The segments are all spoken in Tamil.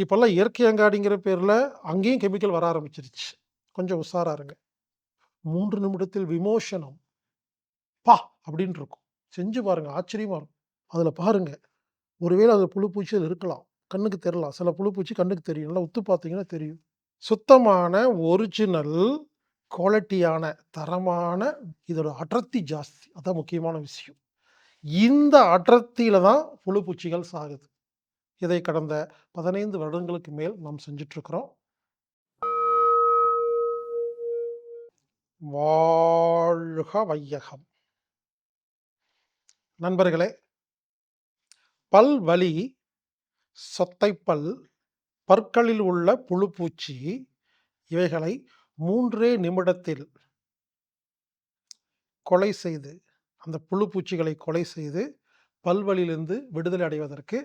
இப்போல்லாம் இயற்கை அங்காடிங்கிற பேரில் அங்கேயும் கெமிக்கல் வர ஆரம்பிச்சிருச்சு. கொஞ்சம் உஷாரா இருங்க. மூன்று நிமிடத்தில் விமோசனம். "பா!" அப்படின்னு இருக்கும். செஞ்சு பாருங்க. ஆச்சரியமா இருக்கும். அதில் பாருங்க. ஒருவேளை அதில் புழு, பூச்சி இருக்கலாம். கண்ணுக்கு தெரியலாம். சில புழு, பூச்சி கண்ணுக்கு தெரியும். நல்லா உத்து பார்த்தீங்கன்னா தெரியும். சுத்தமான, ஒரிஜினல், குவாலிட்டியான, தரமான இதோட அடர்த்தி ஜாஸ்தி. அதான் முக்கியமான விஷயம். இந்த அடர்த்தியில தான் புழு, பூச்சிகள் சாகுது. இதை கடந்த 15 வருடங்களுக்கு மேல் நாம் செஞ்சிட்ருக்கிறோம் வாழ்க வையகம்! நண்பர்களே, பல்வலி, சொத்தைப்பல், பற்களில் உள்ள புழு, பூச்சி இவைகளை மூன்றே நிமிடத்தில் கொலை செய்து, அந்த புழு, பூச்சிகளை கொலை செய்து, பல்வழியிலிருந்து விடுதலை அடைவதற்கு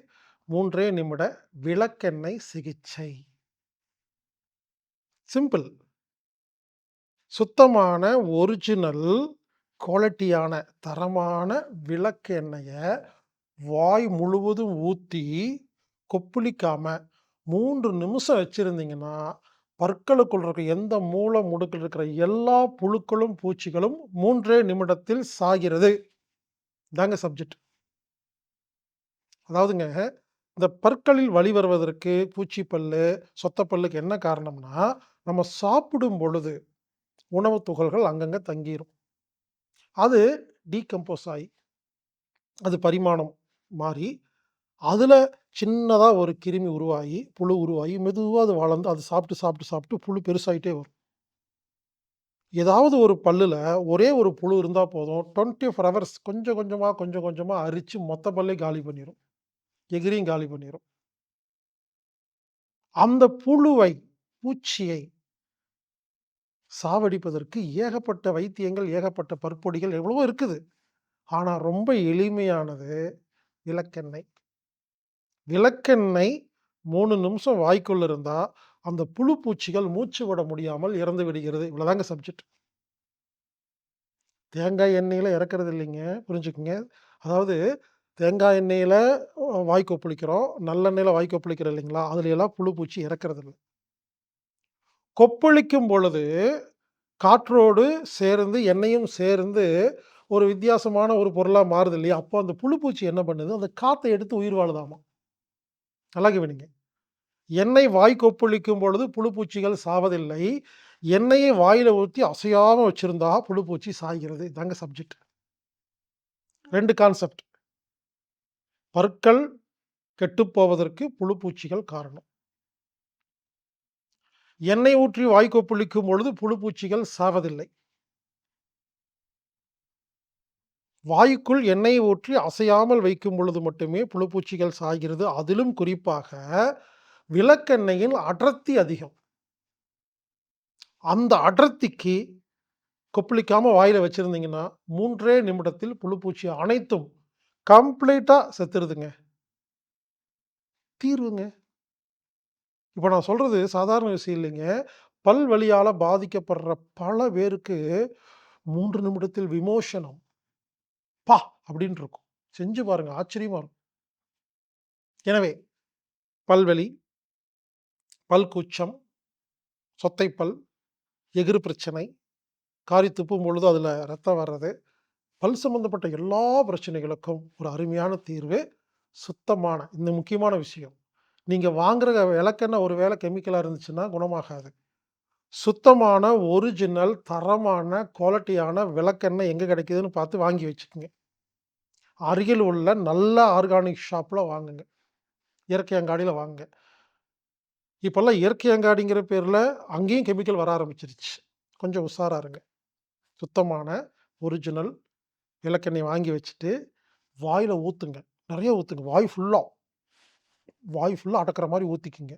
மூன்றே நிமிட விளக்கெண்ணெய் சிகிச்சை. சிம்பிள். சுத்தமான, ஒரிஜினல், குவாலிட்டியான, தரமான விளக்கெண்ணெயை வாய் முழுவதும் ஊற்றி கொப்புளிக்காமல் மூன்று நிமிஷம் வச்சுருந்தீங்கன்னா பற்களுக்குள் இருக்க எந்த மூல முடுக்கில் இருக்கிற எல்லா புழுக்களும், பூச்சிகளும் மூன்றே நிமிடத்தில் சாகிறது. தாங்க சப்ஜெக்ட். அதாவதுங்க, இந்த பற்களில் வலி வருவதற்கு பூச்சி பல்லு, சொத்தைப்பல்லுக்கு என்ன காரணம்னா, நம்ம சாப்பிடும் பொழுது உணவு துகள்கள் அங்கங்க தங்கிரும். அது டீகம்போஸ் ஆயி, அது பரிமாணம் மாறி, அதில் சின்னதா ஒரு கிருமி உருவாகி, புழு உருவாகி, மெதுவா அது வளர்ந்து, அது சாப்பிட்டு, சாப்பிட்டு, சாப்பிட்டு புழு பெருசாயிட்டே வரும். ஏதாவது ஒரு பல்லுல ஒரே ஒரு புழு இருந்தா போதும். 24 ஹவர்ஸ் கொஞ்சம் கொஞ்சமா, கொஞ்சம் கொஞ்சமா அரிச்சு மொத்த பல்லையும் காலி பண்ணிரும். எகிரியும் காலி பண்ணிடும் அந்த புழுவை, பூச்சியை சாவடிப்பதற்கு ஏகப்பட்ட வைத்தியங்கள், ஏகப்பட்ட பற்பொடிகள் எவ்வளவோ இருக்குது. ஆனால் ரொம்ப எளிமையானது விளக்கெண்ணெய். விளக்கெண்ணெய் மூணு நிமிஷம் வாய்க்குள்ள இருந்தா, அந்த புழு, பூச்சிகள் மூச்சு விட முடியாமல் இறந்து விடுகிறது. இவ்வளோதாங்க சப்ஜெக்ட். தேங்காய் எண்ணெயில் இறக்கிறது இல்லைங்க. புரிஞ்சுக்குங்க அதாவது தேங்காய் எண்ணெயில் வாய் கொப்பளிக்கிறோம். நல்லெண்ணெயில் வாய் கொப்பளிக்கிறோம் இல்லைங்களா? அதில எல்லாம் புழு, பூச்சி இறக்கிறது இல்லை கொப்பளிக்கும் பொழுது, காற்றோடு சேர்ந்து, எண்ணெயும் சேர்ந்து ஒரு வித்தியாசமான ஒரு பொருளாக மாறுது இல்லையா? அப்போ அந்த புழு, பூச்சி என்ன பண்ணுது? அந்த காற்றை எடுத்து உயிர் வாழுதாமா. நல்லா கவனிங்க. எண்ணெய் வாய் கொப்பளிக்கும் பொழுது புழு, பூச்சிகள் சாவதில்லை. எண்ணெயை வாயில் ஊற்றி அசையாமல் வச்சுருந்தா புழு, பூச்சி சாகிறது. இதாங்க சப்ஜெக்ட். ரெண்டு கான்செப்ட். பற்கள் கெட்டுப்போவதற்கு புழு, பூச்சிகள் காரணம். எண்ணெய் ஊற்றி வாய்க்கொப்பளிக்கும் பொழுது புழு, பூச்சிகள் சாவதில்லை. வாய்க்குள் எண்ணெய் ஊற்றி அசையாமல் வைக்கும் பொழுது மட்டுமே புழு, பூச்சிகள் சாகிறது. அதிலும் குறிப்பாக விளக்கெண்ணெயில் அடர்த்தி அதிகம். அந்த அடர்த்திக்கு கொப்பளிக்காமல் வாயில் வச்சிருந்தீங்கன்னா, மூன்றே நிமிடத்தில் புழு, பூச்சி அனைத்தும் கம்ப்ளீட்டாக செத்துருதுங்க. தீர்வுங்க. இப்போ நான் சொல்கிறது சாதாரண விஷயம் இல்லைங்க. பல் வழியால் பாதிக்கப்படுற பல பேருக்கு மூன்று நிமிடத்தில் விமோசனம். "பா!" அப்படின்னு இருக்கும். செஞ்சு பாருங்க. ஆச்சரியமா இருக்கும். எனவே, பல்வலி, பல் கூச்சம், சொத்தைப்பல், எகிறு பிரச்சனை, காரி துப்பும் பொழுது அதில் ரத்தம் வர்றது, பல் சம்பந்தப்பட்ட எல்லா பிரச்சனைகளுக்கும் ஒரு அருமையான தீர்வு, சுத்தமான இந்த முக்கியமான விஷயம். நீங்கள் வாங்குற விளக்கெண்ணெய் ஒரு வேளை கெமிக்கலாக இருந்துச்சுன்னா குணமாகாது. சுத்தமான, ஒரிஜினல், தரமான, குவாலிட்டியான விளக்கெண்ணெய் எங்கே கிடைக்குதுன்னு பார்த்து வாங்கி வச்சுக்கோங்க அருகில் உள்ள நல்ல ஆர்கானிக் ஷாப்பில் வாங்குங்க. இயற்கை அங்காடியில் வாங்குங்க. இப்போல்லாம் இயற்கை அங்காடிங்கிற பேரில் அங்கேயும் கெமிக்கல் வர ஆரம்பிச்சிருச்சு. கொஞ்சம் உஷாராருங்க சுத்தமான, ஒரிஜினல் இலக்கெண்ணெய் வாங்கி வச்சுட்டு, வாயில் ஊற்றுங்க நிறைய ஊற்றுங்க வாய் ஃபுல்லாக வாய் ஃபுல்லாக அடக்கிற மாதிரி ஊற்றிக்குங்க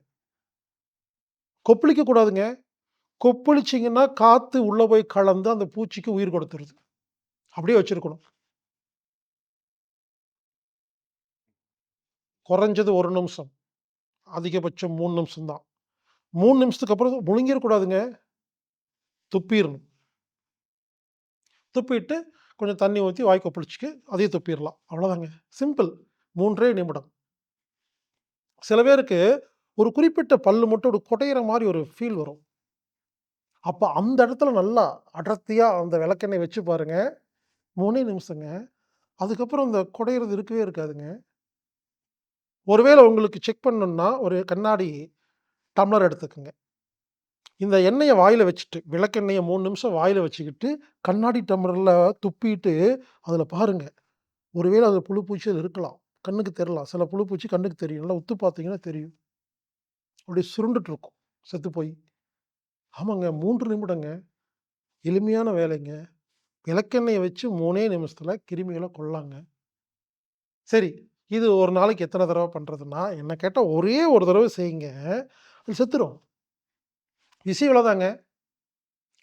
கொப்பளிக்க கூடாதுங்க. காற்று உள்ளே போய் கலந்து அந்த பூச்சிக்கு உயிர் கொடுத்துருது. அப்படியே வச்சிருக்கணும். குறைஞ்சது ஒரு நிமிஷம். அதிகபட்சம் மூணு நிமிஷம் தான். மூணு நிமிஷத்துக்கு அப்புறம் முழுங்கிடக்கூடாதுங்க துப்பிடணும் துப்பிட்டு கொஞ்சம் தண்ணி ஊற்றி வாய் கொப்பளிச்சுட்டு அதையும் துப்பிடலாம் அவ்வளோதாங்க. சிம்பிள். மூன்றே நிமிடம். சில பேருக்கு ஒரு குறிப்பிட்ட பல்லு மட்டும் ஒரு குடையிற மாதிரி ஒரு ஃபீல் வரும். அப்போ அந்த இடத்துல நல்லா அடர்த்தியாக அந்த விளக்கெண்ணெய் வச்சு பாருங்க. 3 நிமிஷங்க. அதுக்கப்புறம் அந்த குடையிறது இருக்கவே இருக்காதுங்க. ஒருவேளை உங்களுக்கு செக் பண்ணணுன்னா ஒரு கண்ணாடி டம்ளர் எடுத்துக்கோங்க இந்த எண்ணெயை வாயில் வச்சுட்டு, விளக்கெண்ணெயை மூணு நிமிஷம் வாயில் வச்சுக்கிட்டு, கண்ணாடி டம்ளரில் துப்பிட்டு, அதில் பாருங்கள் ஒருவேளை அதில் புழு பூச்சிகள் இருக்கலாம். கண்ணுக்கு தெரியலாம். சில புழு பூச்சி கண்ணுக்கு தெரியும். நல்லா உத்து பார்த்தீங்கன்னா தெரியும். அப்படியே சுருண்டுட்டு இருக்கும். செத்து போய். ஆமாங்க மூன்று நிமிடங்க. எளிமையான வேலைங்க. விளக்கெண்ணெயை வச்சு மூணே நிமிஷத்தில் கிருமிகளை கொல்லாங்க சரி. இது ஒரு நாளைக்கு எத்தனை தடவை பண்ணுறதுன்னா என்ன கேட்டால் ஒரே ஒரு தடவை செய்யுங்க. அது செத்துரும். இசை இவ்வளோதாங்க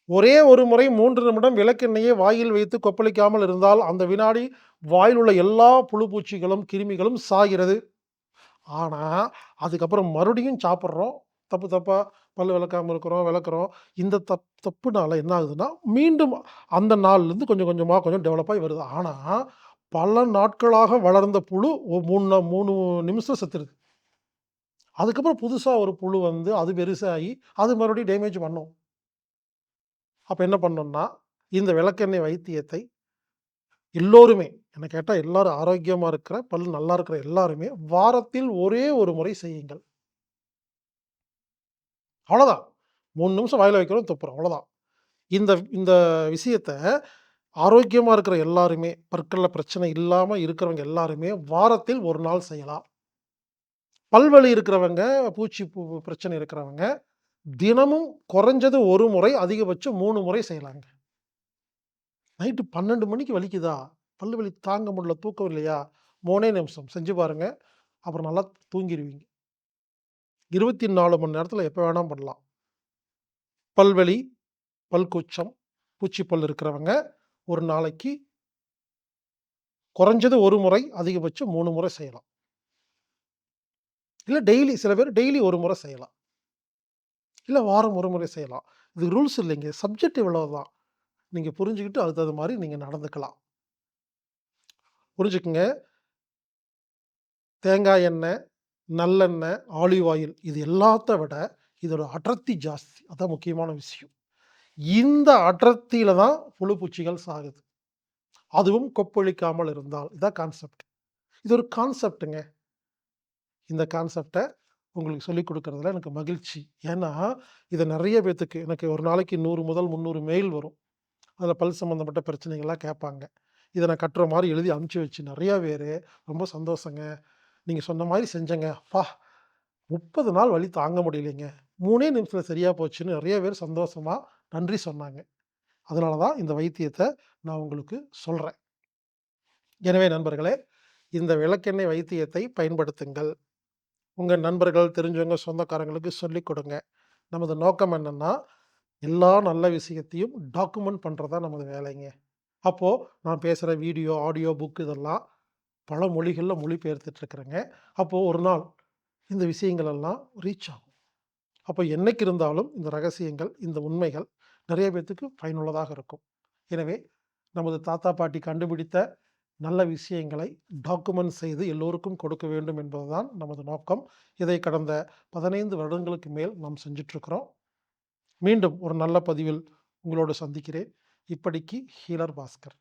ஒரே ஒரு முறை மூன்று நிமிடம் விளக்கெண்ணெயை வாயில் வைத்து கொப்பளிக்காமல் இருந்தால், அந்த வினாடி வாயில் உள்ள எல்லா புழு பூச்சிகளும், கிருமிகளும் சாகிறது. ஆனால் அதுக்கப்புறம் மறுபடியும் சாப்பிட்றோம் தப்பு தப்பாக பல்லு விளக்காமல் இருக்கிறோம், விளக்குறோம். இந்த தப் தப்புனால என்ன ஆகுதுன்னா, மீண்டும் அந்த நாள்லேருந்து கொஞ்சம் கொஞ்சமாக கொஞ்சம் டெவலப் ஆகி வருது. ஆனால் பல நாட்களாக வளர்ந்த புழு மூணு மூணு நிமிஷம் செத்துருது. அதுக்கப்புறம் புதுசாக ஒரு புழு வந்து அது பெருசாகி, அது மறுபடியும் டேமேஜ் பண்ணும். அப்போ என்ன பண்ணோம்னா இந்த விளக்கெண்ணெய் வைத்தியத்தை எல்லோருமே, என்னை கேட்டால் எல்லாரும் ஆரோக்கியமாக இருக்கிற, பல் நல்லா இருக்கிற எல்லாருமே வாரத்தில் ஒரே ஒரு முறை செய்யுங்கள். அவ்வளோதான். மூணு நிமிஷம் வாயில் வைக்கிறோம், துப்புறோம். அவ்வளோதான். இந்த இந்த விஷயத்த ஆரோக்கியமாக இருக்கிற எல்லாருமே, பற்களில் பிரச்சனை இல்லாமல் இருக்கிறவங்க எல்லாருமே வாரத்தில் ஒரு நாள் செய்யலாம். பல்வழி இருக்கிறவங்க, பூச்சி பிரச்சனை இருக்கிறவங்க, தினமும் குறைஞ்சது ஒரு முறை, அதிகபட்சம் மூணு முறை செய்யலாங்க. நைட்டு 12 மணிக்கு வலிக்குதா? பல்லு வலி தாங்க முடியல, தூக்கம் இல்லையா? மூணே நிமிஷம் செஞ்சு பாருங்க. அப்புறம் நல்லா தூங்கிடுவீங்க இருபத்தி நாலு மணி நேரத்தில் எப்போ வேணா பண்ணலாம். பல்வலி, பல் பூச்சிப்பல் பூச்சி பல் இருக்கிறவங்க, ஒரு நாளைக்கு குறைஞ்சது ஒரு முறை, அதிகபட்சம் மூணு முறை செய்யலாம். இல்லை டெய்லி சில பேர் டெய்லி ஒரு முறை செய்யலாம். இல்லை வாரம் ஒரு முறை செய்யலாம். இது ரூல்ஸ் இல்லைங்க. சப்ஜெக்ட் இவ்வளவுதான். நீங்கள் புரிஞ்சுக்கிட்டு அதுக்கு தகுந்த மாதிரி நீங்கள் நடந்துக்கலாம். புரிஞ்சுக்குங்க. தேங்காய் எண்ணெய், நல்லெண்ணெய், ஆலிவ் ஆயில் இது எல்லாத்த விட இதோட அடர்த்தி ஜாஸ்தி. அதான் முக்கியமான விஷயம். இந்த அடர்த்தியில் தான் புழு பூச்சிகள் சாகுது. அதுவும் கொப்பளிக்காமல் இருந்தால். இதான் கான்செப்ட். இது ஒரு கான்செப்ட்டுங்க. இந்த கான்செப்டை உங்களுக்கு சொல்லிக் கொடுக்குறதுல எனக்கு மகிழ்ச்சி. ஏன்னா, இதை நிறைய பேத்துக்கு எனக்கு ஒரு நாளைக்கு நூறு முதல் 300 மெயில் வரும். அதில் பல் சம்மந்தப்பட்ட பிரச்சனைகள்லாம் கேட்பாங்க. இதை நான் கட்டுற மாதிரி எழுதி அனுப்பிச்சி வச்சு நிறையா பேர் ரொம்ப சந்தோஷங்க. நீங்கள் சொன்ன மாதிரி செஞ்சேங்க. அப்பா! 30 நாள் வழி தாங்க முடியலைங்க. மூணே நிமிஷத்தில் சரியாக போச்சுன்னு நிறைய பேர் சந்தோஷமாக நன்றி சொன்னாங்க. அதனால தான் இந்த வைத்தியத்தை நான் உங்களுக்கு சொல்கிறேன் எனவே நண்பர்களே, இந்த விளக்கெண்ணெய் வைத்தியத்தை பயன்படுத்துங்கள். உங்கள் நண்பர்கள், தெரிஞ்சவங்க, சொந்தக்காரங்களுக்கு சொல்லிக் கொடுங்க. நமது நோக்கம் என்னென்னா எல்லா நல்ல விஷயத்தையும் டாக்குமெண்ட் பண்ணுறது தான் நமது வேலைங்க. அப்போது நான் பேசுகிற வீடியோ, ஆடியோ புக் இதெல்லாம் பல மொழிகளில் மொழிபெயர்த்துட்ருக்குறேங்க அப்போது ஒரு நாள் இந்த விஷயங்கள் எல்லாம் ரீச் ஆகும். அப்போ என்றைக்கு இருந்தாலும் இந்த ரகசியங்கள், இந்த உண்மைகள் நிறைய பேர்த்துக்கு பயனுள்ளதாக இருக்கும். எனவே, நமது தாத்தா, பாட்டி கண்டுபிடித்த நல்ல விஷயங்களை டாக்குமெண்ட் செய்து எல்லோருக்கும் கொடுக்க வேண்டும் என்பதுதான் நமது நோக்கம். இதை கடந்த 15 வருடங்களுக்கு மேல் நாம் செஞ்சிட்ருக்கிறோம் மீண்டும் ஒரு நல்ல பதிவில் உங்களோடு சந்திக்கிறேன். இப்படிக்கு ஹீலர் பாஸ்கர்.